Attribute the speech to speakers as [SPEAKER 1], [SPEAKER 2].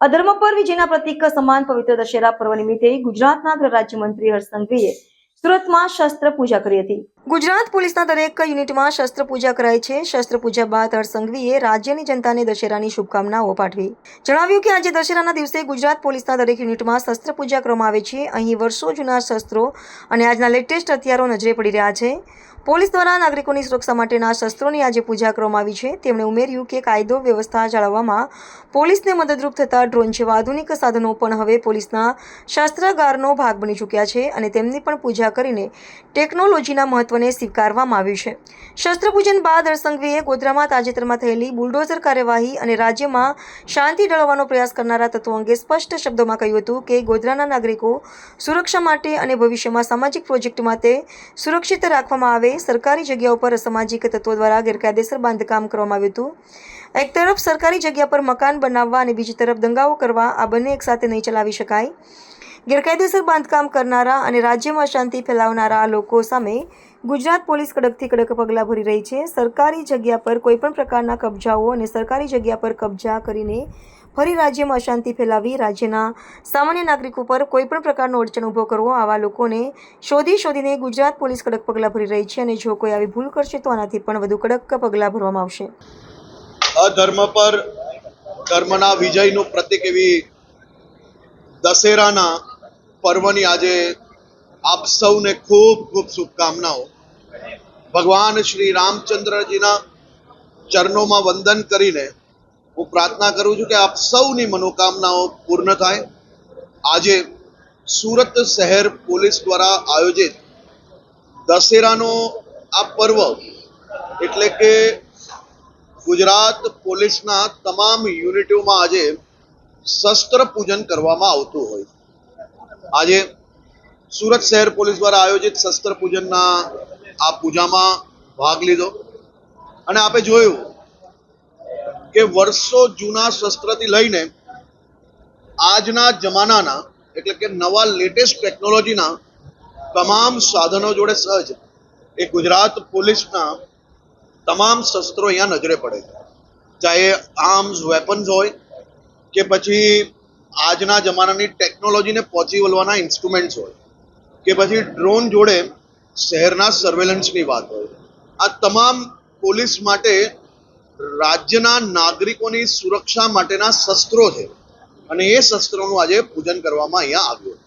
[SPEAKER 1] અધર્મ પર વિજયના પ્રતિક સમાન પવિત્ર દશેરા પર્વ નિમિત્તે ગુજરાતના ગૃહ રાજ્યમંત્રી હર્ષ સંઘવીએ સુરતમાં શસ્ત્ર પૂજા કરી હતી. ગુજરાત પોલીસના દરેક યુનિટમાં શસ્ત્ર પૂજા કરાય છે. શસ્ત્ર પૂજા બાદ હરસંઘવીએ સંઘવીએ રાજ્યની જનતાને દશેરાની શુભકામનાઓ પાઠવી. જણાવ્યું કે આજે દશેરાના દિવસે ગુજરાત પોલીસના દરેક યુનિટમાં શસ્ત્ર પૂજા કરવામાં આવે છે. અહીં વર્ષો જૂના શસ્ત્રો અને આજના લેટેસ્ટ હથિયારો નજરે પડી રહ્યા છે. પોલીસ દ્વારા નાગરિકોની સુરક્ષા માટેના શસ્ત્રોની આજે પૂજા કરવામાં આવી છે. તેમણે ઉમેર્યું કે કાયદો વ્યવસ્થા જાળવવામાં પોલીસને મદદરૂપ થતા ડ્રોન જેવા આધુનિક સાધનો પણ હવે પોલીસના શસ્ત્રાગારનો ભાગ બની ચૂક્યા છે અને તેમની પણ પૂજા કરીને ટેકનોલોજીના મહત્વને સ્વીકારવામાં આવ્યું છે. શસ્ત્રપૂજન બાદ હરસંઘવીએ ગોધરામાં તાજેતરમાં થયેલી બુલડોઝર કાર્યવાહી અને રાજ્યમાં શાંતિ ડળવાનો પ્રયાસ કરનારા તત્વો અંગે સ્પષ્ટ શબ્દોમાં કહ્યું હતું કે ગોધરાના નાગરિકો સુરક્ષા માટે અને ભવિષ્યમાં સામાજિક પ્રોજેક્ટ માટે સુરક્ષિત રાખવામાં આવે, સરકારી જગ્યાઓ પર અસામાજિક તત્વો દ્વારા ગેરકાયદેસર બાંધકામ કરવામાં આવ્યું હતું. એક તરફ સરકારી જગ્યા પર મકાન બનાવવા અને બીજી તરફ દંગાઓ કરવા આ બંને એકસાથે નહીં ચલાવી શકાય. ગેરકાયદેસર બાંધકામ કરનારા અને રાજ્યમાં શાંતિ ફેલાવનારા લોકો સામે ગુજરાત પોલીસ કડકથી કડક પગલાં ભરી રહી છે. સરકારી જગ્યા પર કોઈપણ પ્રકારના કબજાઓ અને સરકારી જગ્યા પર કબજા કરીને ફરી રાજ્યમાં અશાંતિ ફેલાવી રાજ્યના સામાન્ય નાગરિક પર કોઈપણ પ્રકારનો અડચણ ઊભો કરવો આવા લોકોને શોધી શોધીને ગુજરાત પોલીસ કડક પગલાં ભરી રહી છે અને જો કોઈ આવી ભૂલ કરશે તો આનાથી પણ વધુ કડક પગલાં ભરવામાં આવશે.
[SPEAKER 2] અધર્મ પર ધર્મના વિજયનું પ્રતિક એવી દશેરાના પર્વની આજે આપ સૌને ખૂબ ખૂબ શુભકામનાઓ. ભગવાન શ્રી રામચંદ્રજીના ચરણોમાં વંદન કરીને હું પ્રાર્થના કરું છું કે આપ સૌની મનોકામનાઓ પૂર્ણ થાય. આજે સુરત શહેર પોલીસ દ્વારા આયોજિત દશેરાનો આ પર્વ એટલે કે ગુજરાત પોલીસના તમામ યુનિટોમાં આજે શસ્ત્ર પૂજન કરવામાં આવતું હોય. આજે સુરત શહેર પોલીસ દ્વારા આયોજિત શસ્ત્ર પૂજનના આ પૂજામાં ભાગ લીધો. અને આપે જોયું કે વર્ષો જૂના શસ્ત્રથી લઈને આજના જમાનાના, એટલે કે નવા લેટેસ્ટ ટેકનોલોજીના તમામ સાધનો જોડે સહજ એ ગુજરાત પોલીસના તમામ શસ્ત્રો અહીંયા નજરે પડે છે. ચાહે આર્મ્સ વેપન્સ હોય કે પછી આજના જમાનાની ટેકનોલોજીને પહોંચી વળવાના ઇન્સ્ટ્રુમેન્ટ્સ હોય કે પછી ડ્રોન જોડે શહેરના સર્વેલન્સની વાત હોય. આ તમામ પોલીસ માટે રાજ્યના નાગરિકોની સુરક્ષા માટેના શસ્ત્રો છે. અને એ શસ્ત્રોનું આજે પૂજન કરવામાં અહીંયા આવ્યું.